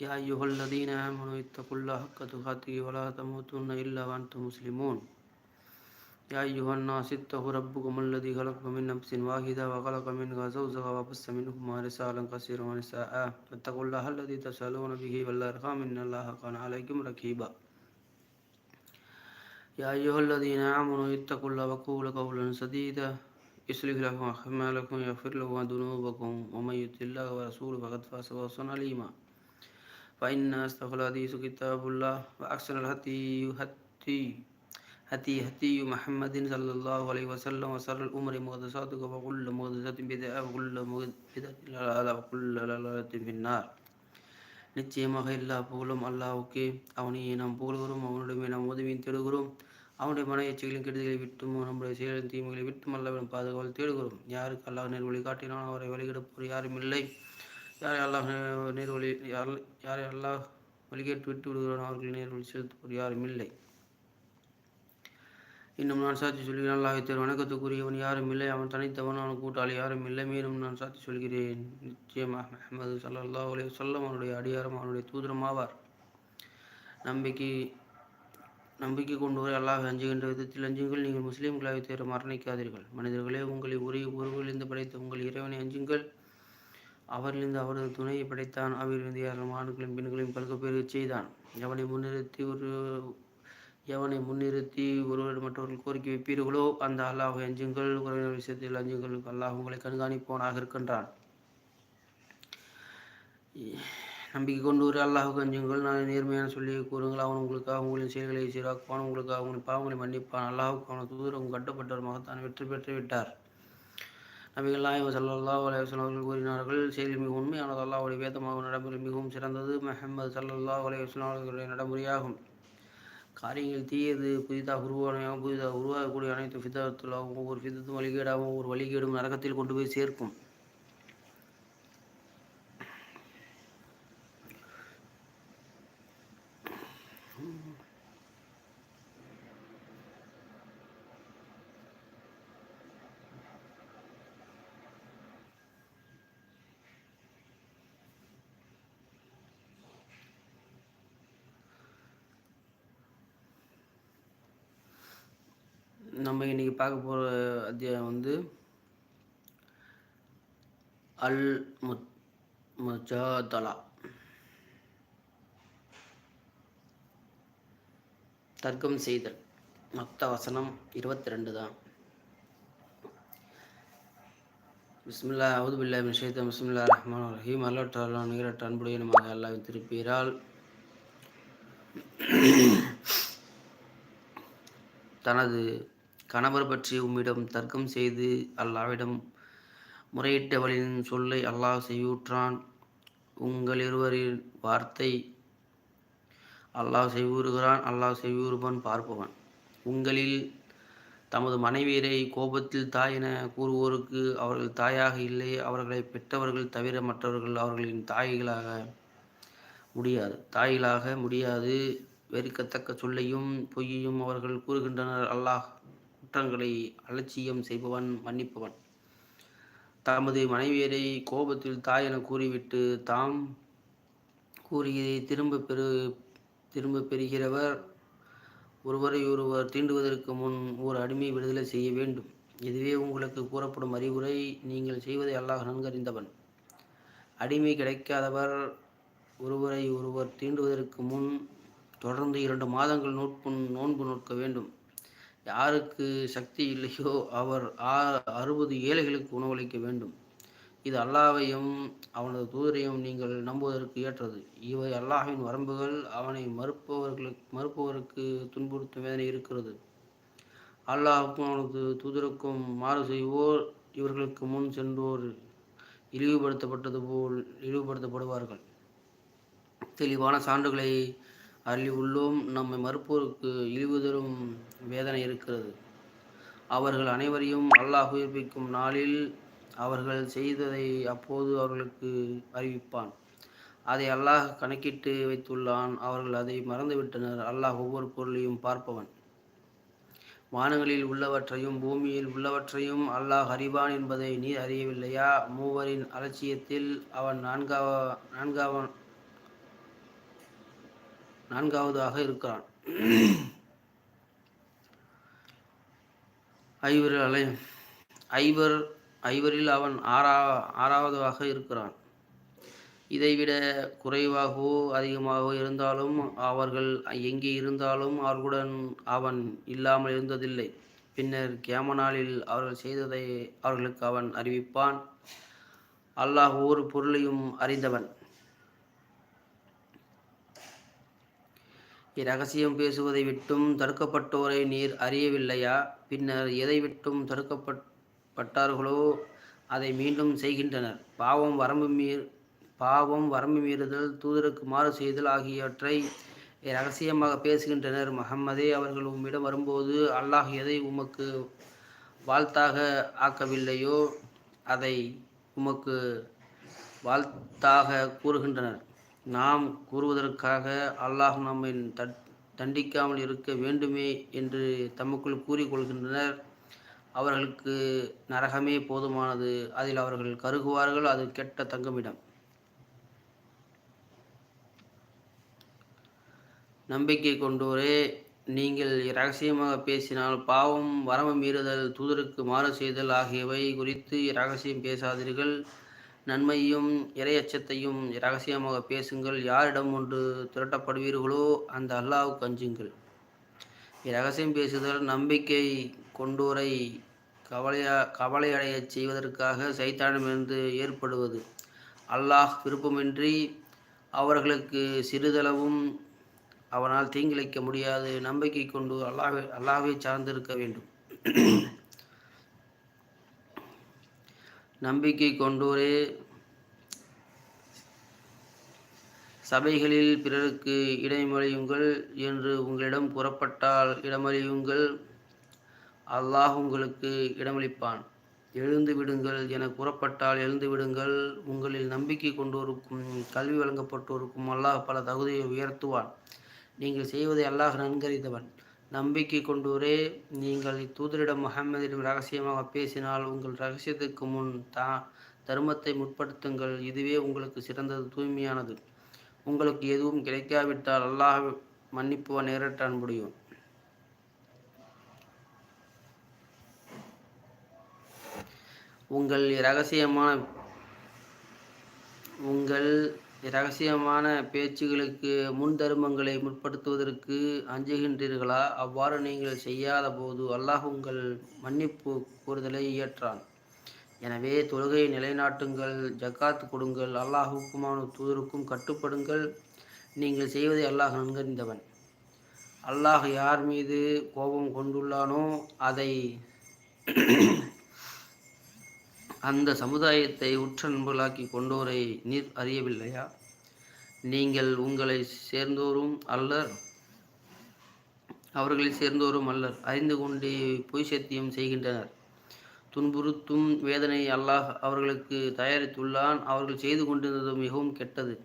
يا أيها الذين آمنوا اتقوا الله حق تقاته ولا تموتن إلا وأنتم مسلمون. يا أيها الناس اتقوا ربكم الذي خلقكم من نفس واحدة وخلق منها زوجها وبث منهما رسالا كثيرا ونساء. واتقوا الله الذي تسألون به والأرحام إن الله كان عليكم رقيبا. يا أيها الذين آمنوا اتقوا الله وقولوا قولا سديدا. يصلح لكم أعمالكم ويغفر لكم ذنوبكم ومن يطع الله ورسوله فقد فاز فوزا عليما فإن أصدق الحديث كتاب الله وأحسن الهدي هدي هدي هدي محمد صلى الله عليه وسلم وشر الأمور محدثاتها وكل محدثة بدعة وكل بدعة ضلالة وكل ضلالة في النار நிச்சயமாக எல்லா புகழும் அல்லாவுக்கே அவனையே நாம் புகழ்கிறோம் அவனுடைய நாம் உதவியும் தேடுகிறோம் அவனுடைய மன எச்சைகளின் கெடுதலை விட்டும் நம்முடைய செயலின் தீமைகளை விட்டும் அல்லவன் பாதுகாவல் தேடுகிறோம் யாருக்கு அல்லாஹ் நேர் வழி காட்டினான் அவரை வழிகெடுப்போர் யாரும் இல்லை யாரை அல்லாஹ் நேர் யார் யாரை அல்லாஹ் வழிகேட்டு விட்டு விடுகிறான் அவர்கள் நேர்வழி செலுத்துவோர் யாரும் இல்லை. இன்னும் நான் சாட்சி சொல்கிறேன் அல்லாஹித்தர் தேர் வணக்கத்துக்குரியவன் யாரும் இல்லை. அவன் தனித்தவன் அவன் கூட்டாளி யாரும் இல்லை. மேலும் நான் சாட்சி சொல்கிறேன் நிச்சயமாக அஹமது சல்லா அலி சொல்லம் அவனுடைய அடியாரம் அவனுடைய தூதரம் ஆவார். நம்பிக்கை நம்பிக்கை கொண்டு வரை அல்லாஹ் அஞ்சுகின்ற விதத்தில் அஞ்சுங்கள் நீங்கள் முஸ்லீம்களாக தேர மரணிக்காதீர்கள். மனிதர்களே உங்களை ஒரே ஒருவரிலிருந்து படைத்த உங்கள் இறைவனை அஞ்சுங்கள். அவரிலிருந்து அவரது துணையை படைத்தான். அவரிலிருந்து யாரும் ஆண்களையும் பெண்களையும் பல்க பெருகச் செய்தான். எவனை முன்னிறுத்தி ஒரு எவனை முன்னிறுத்தி ஒருவர் மற்றவர்கள் கோரிக்கை வைப்பீர்களோ அந்த அல்லாஹ் அஞ்சுங்கள். உறவினர் விஷயத்தில் அஞ்சுங்கள். அல்லாஹ் உங்களை கண்காணிப்பவனாக இருக்கின்றான். நம்பிக்கை கொண்டு ஒரு அல்லாஹுக்கு அஞ்சுங்கள். நான் நேர்மையான சொல்லி கூறுங்கள். அவன் உங்களுக்காக உங்களின் செயல்களை சீராக்குவான். உங்களுக்காக உங்களின் பாவங்களை மன்னிப்பான். அல்லாஹுக்கு அவனது தூதரம் கட்டப்பட்டவர் தான் வெற்றி பெற்று விட்டார். நபிகள் நாயம் சல்லா அலைவசன் அவர்கள் கூறினார்கள் செய்தி மிக உண்மையானது அல்லாவுடைய வேதமாக நடைமுறை மிகவும் சிறந்தது மெஹமது சல்லல்லா அலைவசன் அவர்களுடைய நடைமுறையாகும். காரியங்கள் தீயது புதிதாக உருவானையாகவும் புதிதாக உருவாகக்கூடிய அனைத்து ஃபிதத்துலாகவும் ஒவ்வொரு ஃபிதத்தும் வழிகேடாகவும் ஒவ்வொரு வழிகேடும் நரகத்தில் கொண்டு போய் சேர்க்கும் நம்ம இன்னைக்கு பார்க்க போகிற அத்தியாயம் வந்து அல் முத் முஜாதலா. தர்க்கம் செய்தல். மொத்த வசனம் இருபத்தி ரெண்டு தான். பிஸ்மில்லா அவுது பில்லா விஷயத்த பிஸ்மில்லா ரஹ்மான் ரஹீம். அல்லா நிகரற்ற அன்புடைய நம்ம அல்லாவின் திருப்பீரால் தனது கணவர் பற்றி உம்மிடம் தர்க்கம் செய்து அல்லாவிடம் முறையிட்டவளின் சொல்லை அல்லாஹ் செய்யூற்றான். உங்கள் இருவரின் வார்த்தை அல்லாஹ் செய்வூறுகிறான். அல்லாஹ் செய்வூறுபன் பார்ப்பவன். உங்களில் தமது மனைவியரை கோபத்தில் தாய் என கூறுவோருக்கு அவர்கள் தாயாக இல்லை. அவர்களை பெற்றவர்கள் தவிர மற்றவர்கள் அவர்களின் தாய்களாக முடியாது. தாய்களாக முடியாது. வெறுக்கத்தக்க சொல்லையும் பொய்யையும் அவர்கள் கூறுகின்றனர். அல்லாஹ் குற்றங்களை அலட்சியம் செய்பவன் மன்னிப்பவன். தமது மனைவியரை கோபத்தில் தாய் என கூறிவிட்டு தாம் கூறியதை திரும்ப பெறு திரும்ப பெறுகிறவர் ஒருவரை ஒருவர் தீண்டுவதற்கு முன் ஒரு அடிமை விடுதலை செய்ய வேண்டும். இதுவே உங்களுக்கு கூறப்படும் அறிவுரை. நீங்கள் செய்வதை அல்லாஹ் நன்கறிந்தவன். அடிமை கிடைக்காதவர் ஒருவரை ஒருவர் தீண்டுவதற்கு முன் தொடர்ந்து இரண்டு மாதங்கள் நோட்பு நோன்பு நோக்க வேண்டும். யாருக்கு சக்தி இல்லையோ அவர் அறுபது ஏழைகளுக்கு உணவளிக்க வேண்டும். இது அல்லாவையும் அவனது தூதரையும் நீங்கள் நம்புவதற்கு ஏற்றது. இவை அல்லாஹின் வரம்புகள். அவனை மறுப்பவர்களுக்கு மறுப்பவருக்கு துன்புறுத்தும் வேதனை இருக்கிறது. அல்லாஹுக்கும் அவனது தூதருக்கும் மாறு செய்வோர். இவர்களுக்கு முன் சென்றோர் இழிவுபடுத்தப்பட்டது போல் இழிவுபடுத்தப்படுவார்கள். தெளிவான சான்றுகளை அள்ளி உள்ளோம் நம்மை மறுப்போருக்கு இழிவுதரும் வேதனை இருக்கிறது. அவர்கள் அனைவரையும் அல்லாஹ் உயிர்ப்பிக்கும் நாளில் அவர்கள் செய்ததை அப்போது அவர்களுக்கு அறிவிப்பான். அதை அல்லாஹ் கணக்கிட்டு வைத்துள்ளான். அவர்கள் அதை மறந்துவிட்டனர். அல்லாஹ் ஒவ்வொரு பொருளையும் பார்ப்பவன். வானங்களில் உள்ளவற்றையும் பூமியில் உள்ளவற்றையும் அல்லாஹ் அறிவான் என்பதை நீர் அறியவில்லையா? மூவரின் அலட்சியத்தில் அவன் நான்காவ நான்காவன் நான்காவதாக இருக்கிறான். ஐவர் அலை ஐவர் ஐவரில் அவன் ஆறா ஆறாவதாக இருக்கிறான். இதைவிட குறைவாகவோ அதிகமாகவோ இருந்தாலும் அவர்கள் எங்கே இருந்தாலும் அவர்களுடன் அவன் இல்லாமல் இருந்ததில்லை. பின்னர் கேமனாலில் அவர்கள் செய்ததை அவர்களுக்கு அவன் அறிவிப்பான். அல்லாஹ் ஒவ்வொரு பொருளையும் அறிந்தவன். இரகசியம் பேசுவதை விட்டும் தடுக்கப்பட்டோரை நீர் அறியவில்லையா? பின்னர் எதை விட்டும் தடுக்கப்பட்டார்களோ அதை மீண்டும் செய்கின்றனர். பாவம் வரம்பு மீர் பாவம் வரம்பு மீறுதல் தூதருக்கு மாறு செய்தல் ஆகியவற்றை ரகசியமாக பேசுகின்றனர். மஹம்மதே அவர்கள் உம்மிடம் வரும்போது அல்லாஹ் எதை உமக்கு வாழ்த்தாக ஆக்கவில்லையோ அதை உமக்கு வாழ்த்தாக கூறுகின்றனர். நாம் கூறுவதற்காக அல்லாஹ் நம்மை தண்டிக்காமல் இருக்க வேண்டுமே என்று தமக்குள் கூறிக்கொள்கின்றனர். அவர்களுக்கு நரகமே போதுமானது. அதில் அவர்கள் கருகுவார்கள் அது கெட்ட தங்குமிடம். நம்பிக்கை கொண்டோரே நீங்கள் இரகசியமாக பேசினால் பாவம் வரம மீறுதல் தூதருக்கு மாறு செய்தல் ஆகியவை குறித்து இரகசியம் பேசாதீர்கள். நன்மையும் இரையச்சத்தையும் இரகசியமாக பேசுங்கள். யாரிடம் ஒன்று திரட்டப்படுவீர்களோ அந்த அல்லாவுக்கு அஞ்சுங்கள் இரகசியம் பேசுதல் நம்பிக்கை கொண்டோரை கவலையா கவலையடையச் செய்வதற்காக சைத்தானமிருந்து ஏற்படுவது. அல்லாஹ் விருப்பமின்றி அவர்களுக்கு சிறிதளவும் அவனால் தீங்கிழைக்க முடியாது. நம்பிக்கை கொண்டு அல்லாஹ் அல்லாஹை சார்ந்திருக்க வேண்டும். நம்பிக்கை கொண்டோரே சபைகளில் பிறருக்கு இடமளியுங்கள் என்று உங்களிடம் புறப்பட்டால் இடமளியுங்கள் அல்லாஹ் உங்களுக்கு இடமளிப்பான் எழுந்து விடுங்கள் என புறப்பட்டால் எழுந்து விடுங்கள். உங்களில் நம்பிக்கை கொண்டோருக்கும் கல்வி வழங்கப்பட்டோருக்கும் அல்லாஹ் பல தகுதியை உயர்த்துவான். நீங்கள் செய்வதை அல்லாஹ் நன்கறிந்தவன். நம்பிக்கை கொண்டோரே நீங்கள் இத்தூதரிடம் முகமதிடம் ரகசியமாக பேசினால் உங்கள் ரகசியத்துக்கு முன் தா தர்மத்தை முற்படுத்துங்கள். இதுவே உங்களுக்கு சிறந்தது தூய்மையானது. உங்களுக்கு எதுவும் கிடைக்காவிட்டால் அல்லாஹ் மன்னிப்புவ நேரட்டான் முடியும் உங்கள் ரகசியமான உங்கள் இரகசியமான பேச்சுகளுக்கு முன்தருமங்களை முற்படுத்துவதற்கு அஞ்சுகின்றீர்களா? அவ்வாறு நீங்கள் செய்யாத போது அல்லாஹ் உங்கள் மன்னிப்பு கூறுதலை இயற்றான். எனவே தொழுகையை நிலைநாட்டுங்கள் ஜக்காத் கொடுங்கள் அல்லாஹுக்குமான தூதருக்கும் கட்டுப்படுங்கள். நீங்கள் செய்வதை அல்லாஹ் நன்கறிந்தவன். அல்லாஹ் யார் மீது கோபம் கொண்டுள்ளானோ அதை அந்த சமுதாயத்தை உற்ற நண்பர்களாக்கி கொண்டோரை நீர் அறியவில்லையா? நீங்கள் உங்களை சேர்ந்தோரும் அல்லர் அவர்களை சேர்ந்தோரும் அல்லர். அறிந்து கொண்டே பொய் சத்தியம் செய்கின்றனர். துன்புறுத்தும் வேதனை அல்லாஹ் அவர்களுக்கு தயாரித்துள்ளான். அவர்கள் செய்து கொண்டிருந்தது மிகவும் கெட்டது.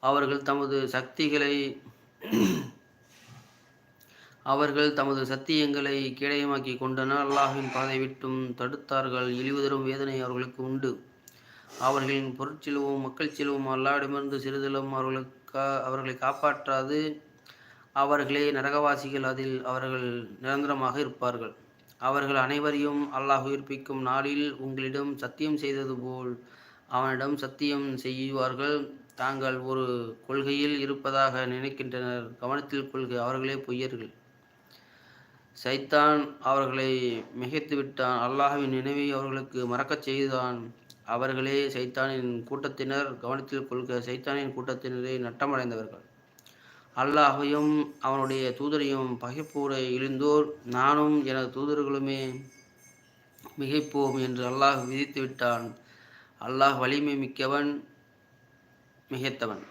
அவர்கள் தமது சக்திகளை அவர்கள் தமது சத்தியங்களை கேடயமாக்கி கொண்டனர். அல்லாஹின் பாதை விட்டும் தடுத்தார்கள். இழிவுதரும் வேதனை அவர்களுக்கு உண்டு. அவர்களின் பொருட்செலவும் மக்கள் செலவும் அல்லாவிடமிருந்து சிறிதளவும் அவர்களுக்கா அவர்களை காப்பாற்றாது. அவர்களே நரகவாசிகள். அதில் அவர்கள் நிரந்தரமாக இருப்பார்கள். அவர்கள் அனைவரையும் அல்லாஹ் உயிர்ப்பிக்கும் நாளில் உங்களிடம் சத்தியம் செய்தது போல் அவனிடம் சத்தியம் செய்வார்கள். தாங்கள் ஒரு கொள்கையில் இருப்பதாக நினைக்கின்றனர். கவனத்தில் கொள்கை அவர்களே பொய்யர்கள். சைத்தான் அவர்களை மிகைத்து விட்டான். அல்லாஹுவின் நினைவை அவர்களுக்கு மறக்கச் செய்தான். அவர்களே சைத்தானின் கூட்டத்தினர். கவனத்தில் கொள்க சைத்தானின் கூட்டத்தினரை நட்டமடைந்தவர்கள். அல்லாஹையும் அவனுடைய தூதரையும் பகைப்போரை இழிந்தோர். நானும் எனது தூதர்களுமே மிகைப்போம் என்று அல்லாஹ் விதித்து விட்டான். அல்லாஹ் வலிமை மிக்கவன் மிகைத்தவன்.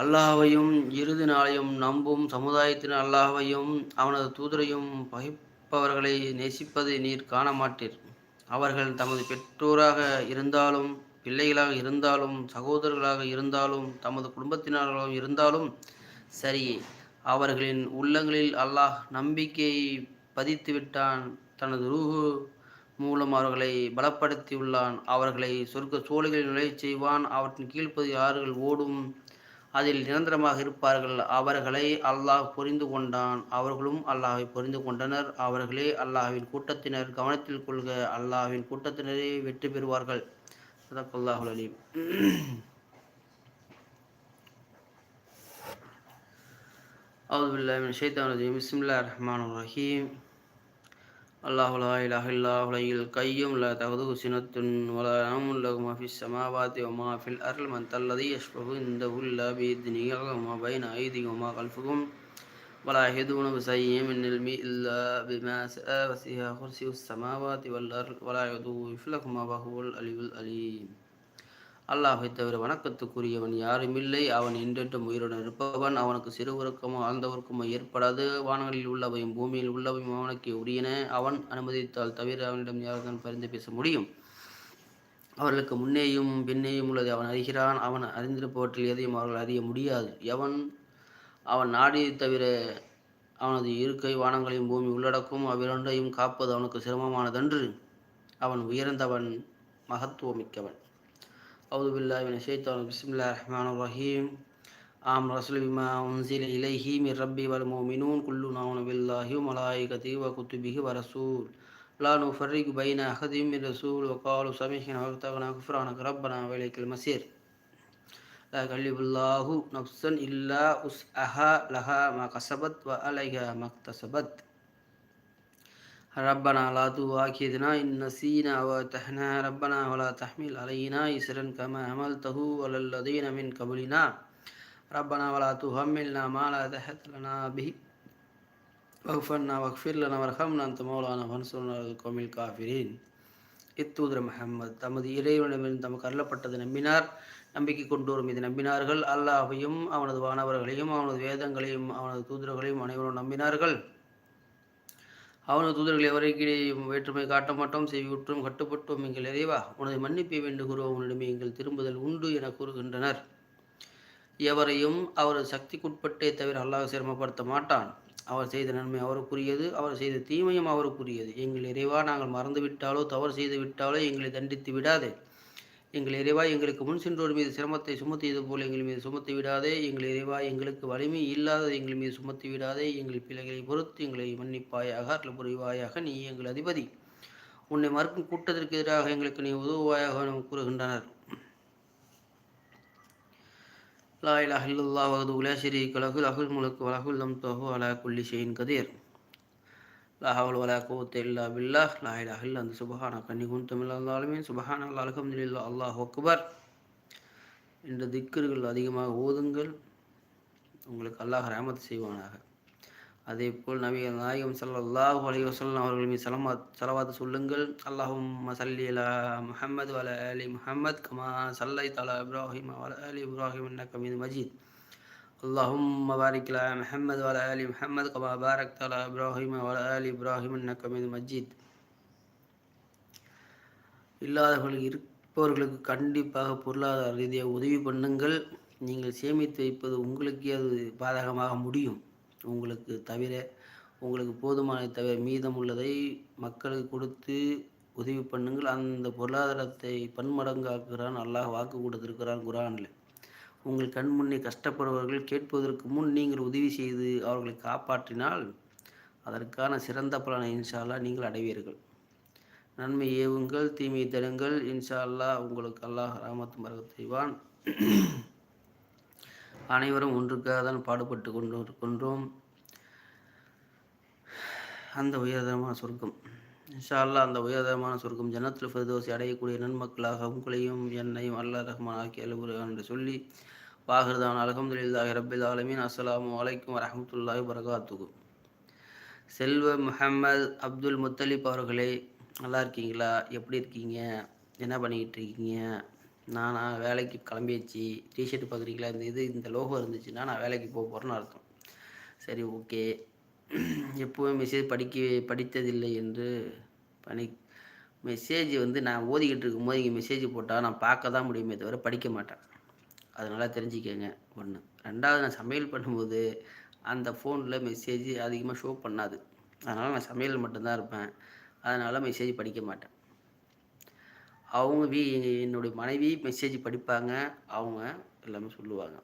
அல்லாஹையும் இறுதி நாளையும் நம்பும் சமுதாயத்தின் அல்லாஹையும் அவனது தூதரையும் பகைப்பவர்களை நேசிப்பதை நீர் காண மாட்டீர் அவர்கள் தமது பெற்றோராக இருந்தாலும் பிள்ளைகளாக இருந்தாலும் சகோதரர்களாக இருந்தாலும் தமது குடும்பத்தினர்களாக இருந்தாலும் சரி அவர்களின் உள்ளங்களில் அல்லாஹ் நம்பிக்கையை பதித்து விட்டான் தனது ரூஹு மூலம் அவர்களை பலப்படுத்தியுள்ளான். அவர்களை சொர்க்க சோழிகளில் நுழை செய்வான். அவற்றின் கீழ்ப்பதி ஆறுகள் ஓடும். அதில் நிரந்தரமாக இருப்பார்கள். அவர்களை அல்லாஹ் புரிந்து கொண்டான். அவர்களும் அல்லாஹை புரிந்து கொண்டனர். அவர்களே அல்லாஹ்வின் கூட்டத்தினர். கவனத்தில் கொள்க. அல்லாஹ்வின் கூட்டத்தினரே வெற்றி பெறுவார்கள். சதக்குல்லாஹுல் அலீம். அவுதுபில்லாஹின் ஷைத்தான் ரஜீம் பிஸ்மில்லா ரஹ்மான் ரஹீம் الله لا إله إلا هو الحي القيوم لا تأخذه سنة ولا نوم له ما في السماوات وما في الأرض من الذي يشفع عنده إلا بإذنه يعلم ما بين أيديهم وما خلفهم ولا يهدون بشيء من علمه إلا بما شاء وسع كرسي السماوات والأرض ولا يؤوده حفظهما وهو العلي العليم அல்லாஹை தவிர வணக்கத்துக்குரியவன் யாருமில்லை அவன் என்றென்றும் உயிருடன் இருப்பவன். அவனுக்கு சிறு உறக்கமோ ஆழ்ந்தவர்க்குமோ ஏற்படாது. வானங்களில் உள்ளவையும் பூமியில் உள்ளவையும் அவனுக்கு உரியன. அவன் அனுமதித்தால் தவிர அவனிடம் யாருடன் பரிந்து பேச முடியும்? அவர்களுக்கு முன்னேயும் பின்னேயும் உள்ளதை அவன் அறிகிறான். அவன் அறிந்திருப்பவற்றில் எதையும் அவர்கள் அறிய முடியாது. எவன்? அவன் நாடியை தவிர அவனது இருக்கை வானங்களையும் பூமி உள்ளடக்கும். அவ்விரண்டையும் காப்பது அவனுக்கு சிரமமானதன்று. அவன் உயர்ந்தவன் மகத்துவமிக்கவன். أعوذ بالله من الشيطان. بسم الله الرحمن الرحيم. آم رسول بما أنزل إليه من ربي والمؤمنون. كلنا آمن بالله وملائكته وكتبه ورسول. لا نفرق بين أحد من رسول. وقالوا سمعنا واتقنا غفرانك ربنا وإليك المصير. لا يكلف الله نفسا إلا وسعها. لها ما كسبت وعليها ما اكتسبت. ربنا لا تؤاخذنا إن نسينا وتحنا ربنا ولا تحمل علينا إسرا كما عملته على الذين من قبلنا ربنا ولا تحملنا ما لا تحت لنا به واغفرنا واغفر لنا وارحمنا أنت مولانا فانصرنا على القوم الكافرين இத்தூதர் முகமது தமது இறைவனிடமிருந்து தமக்கு அருளப்பட்டது நம்பினார் நம்பிக்கை கொண்டோரும் இது நம்பினார்கள் அல்லாஹையும் அவனது வானவர்களையும் அவனது வேதங்களையும் அவனது தூதர்களையும் அனைவரும் நம்பினார்கள் அவனது தூதர்கள் எவரைக்கிடையும் வேற்றுமை காட்ட மாட்டோம் செய்வியுற்றும் கட்டுப்பட்டோம் எங்கள் இறைவா உனது மன்னிப்பை வேண்டுகிறோம் உன்னிடமே எங்கள் திரும்புதல் உண்டு என கூறுகின்றனர். எவரையும் அவரது சக்திக்குட்பட்டே தவிர அல்லாஹ் சிரமப்படுத்த மாட்டான். அவர் செய்த நன்மை அவருக்குரியது அவர் செய்த தீமையும் அவருக்குரியது. எங்கள் இறைவா நாங்கள் மறந்துவிட்டாலோ தவறு செய்து விட்டாலோ எங்களை தண்டித்து விடாதே. எங்கள் இறைவா எங்களுக்கு முன் சென்றோர் மீது சிரமத்தை சுமத்தியது போல் எங்கள் மீது சுமத்தி விடாதே. எங்கள் இறைவா எங்களுக்கு வலிமை இல்லாதது எங்கள் மீது சுமத்தி விடாதே. எங்கள் பிள்ளைகளை பொறுத்து எங்களை மன்னிப்பாயாக அருள் புரிவாயாக நீ எங்கள் அதிபதி. உன்னை மறுக்கும் கூட்டத்திற்கு எதிராக எங்களுக்கு நீ உதவுவாயாக கூறுகின்றனர். லா இலாஹ இல்லல்லாஹ் வஹது லா ஷரீக லஹு லஹுல் முல்கு வ லஹுல் ஹம்து அலா குல்லி ஷைஇன் கதீர். லாஹாவல் வலா கோத் இல்லா பில்லா லா இலாஹ அந்த சுபஹானா கன்னி குன்து இருந்தாலுமே சுபஹானா அல்லாஹ் அல்லாஹ் அக்பர் என்ற திக்கர்கள் அதிகமாக ஓதுங்கள். உங்களுக்கு அல்லாஹ் ராமத் செய்வானாக. அதே போல் நபிகள் நாயகம் ஸல்லல்லாஹு அலி வசல்லாம் அவர்கள் மீது சலமாத் சலவாத் சொல்லுங்கள். அல்லாஹும் சல்லி அலா முஹம்மது வல அலி முஹம்மத் கமா சல்லை தலா இப்ராஹிம் வல அலி இப்ராஹிம் என்ன கமீது மஜீத். اللهم بارك على محمد وعلى آل محمد كما باركت على إبراهيم وعلى آل إبراهيم إنك حميد مجيد இல்லாதவர்கள் இருப்பவர்களுக்கு கண்டிப்பாக பொருளாதார ரீதியாக உதவி பண்ணுங்கள் நீங்கள் சேமித்து வைப்பது உங்களுக்கே அது பாதகமாக முடியும் உங்களுக்கு தவிர உங்களுக்கு போதுமான தவிர மீதம் உள்ளதை மக்களுக்கு கொடுத்து உதவி பண்ணுங்கள் அந்த பொருளாதாரத்தை பன்மடங்காக்குகிறான் அல்லாஹ் வாக்கு கொடுத்திருக்கிறான் குரானில் உங்கள் கண் முன்னே கஷ்டப்படுபவர்கள் கேட்பதற்கு முன் நீங்கள் உதவி செய்து அவர்களை காப்பாற்றினால் அதற்கான சிறந்த பலனை இன்ஷா அல்லாஹ் நீங்கள் அடைவீர்கள். நன்மை ஏவுங்கள் தீமை தருங்கள் இன்ஷா அல்லாஹ் உங்களுக்கு அல்லாஹ் ராமத்து மரக செய்வான். அனைவரும் ஒன்றுக்காக தான் பாடுபட்டு கொண்டு கொண்டோம் அந்த உயர்தரமான சொர்க்கம். இன்ஷா அந்த உயர்தரமான சொர்க்கம் ஜனத்தில் ஃபிர்தோஸை அடையக்கூடிய நன்மக்களாக உங்களையும் என்னையும் அல்லா ரஹ்மான் ஆக்கி அலுவலகம் என்று சொல்லி வாகிருதான் அலகம்துல்லாஹி ரபில் ஆலமின். அஸ்ஸலாமு வலைக்கம் வரமத்துல்லாஹி வரகாத்துகு செல்வ முஹம்மது அப்துல் முத்தலிப் அவர்களே நல்லா இருக்கீங்களா? எப்படி இருக்கீங்க? என்ன பண்ணிக்கிட்டு இருக்கீங்க? நானா வேலைக்கு கிளம்பியாச்சு. டிஷர்ட் பார்க்குறீங்களா? இந்த இது இந்த லோகோ இருந்துச்சுன்னா நான் வேலைக்கு போக போகிறேன்னு அர்த்தம். சரி ஓகே. எப்போவும் மெசேஜ் படிக்க படித்ததில்லை என்று பணி மெசேஜ் வந்து நான் ஓதிக்கிட்டு இருக்கும்போது இங்கே மெசேஜ் போட்டால் நான் பார்க்க தான் முடியுமே தவிர படிக்க மாட்டேன். அதனால் தெரிஞ்சுக்கங்க. ஒன்று ரெண்டாவது நான் சமையல் பண்ணும்போது அந்த ஃபோனில் மெசேஜ் அதிகமாக ஷோ பண்ணாது. அதனால் நான் சமையல் மட்டும்தான் இருப்பேன். அதனால் மெசேஜ் படிக்க மாட்டேன். அவங்க வீ என்னுடைய மனைவி மெசேஜ் படிப்பாங்க. அவங்க எல்லாமே சொல்லுவாங்க.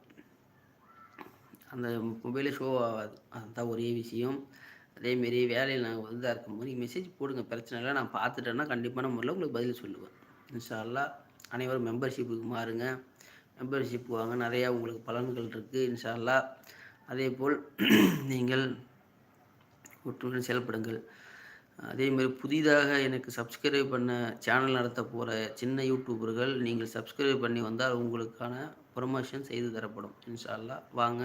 அந்த மொபைலே ஷோ ஆகாது. அதுதான் ஒரே விஷயம். அதேமாரி வேலையில் நாங்கள் வந்து இருக்கும்போது நீங்கள் மெசேஜ் போடுங்க. பிரச்சனை இல்லை. நான் பார்த்துட்டேன்னா கண்டிப்பான முறையில் உங்களுக்கு பதில் சொல்லுவேன். இன்ஷால்லா அனைவரும் மெம்பர்ஷிப்புக்கு மாறுங்க. மெம்பர்ஷிப் வாங்க நிறையா உங்களுக்கு பலன்கள் இருக்குது இன்ஷால்லா அதே போல் நீங்கள் ஒற்றுமையுடன் செயல்படுங்கள். அதேமாதிரி புதிதாக எனக்கு சப்ஸ்கிரைப் பண்ண சேனல் நடத்த போகிற சின்ன யூடியூபர்கள் நீங்கள் சப்ஸ்கிரைப் பண்ணி வந்தால் உங்களுக்கான ப்ரொமோஷன் செய்து தரப்படும். இன்ஷால்லா வாங்க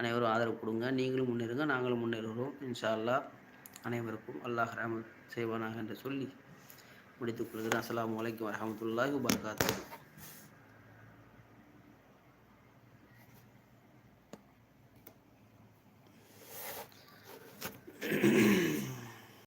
அனைவரும் ஆதரவு கொடுங்க. நீங்களும் முன்னேறுங்க நாங்களும் முன்னேறுகிறோம். இன்ஷால்லா அனைவருக்கும் அல்லாஹ் ரஹமத் செய்வானாக என்று சொல்லி முடித்துக் கொள்கிறேன். வலைக்கம் அலைக்கும் வரஹமத்துல்லாஹி Mm-hmm.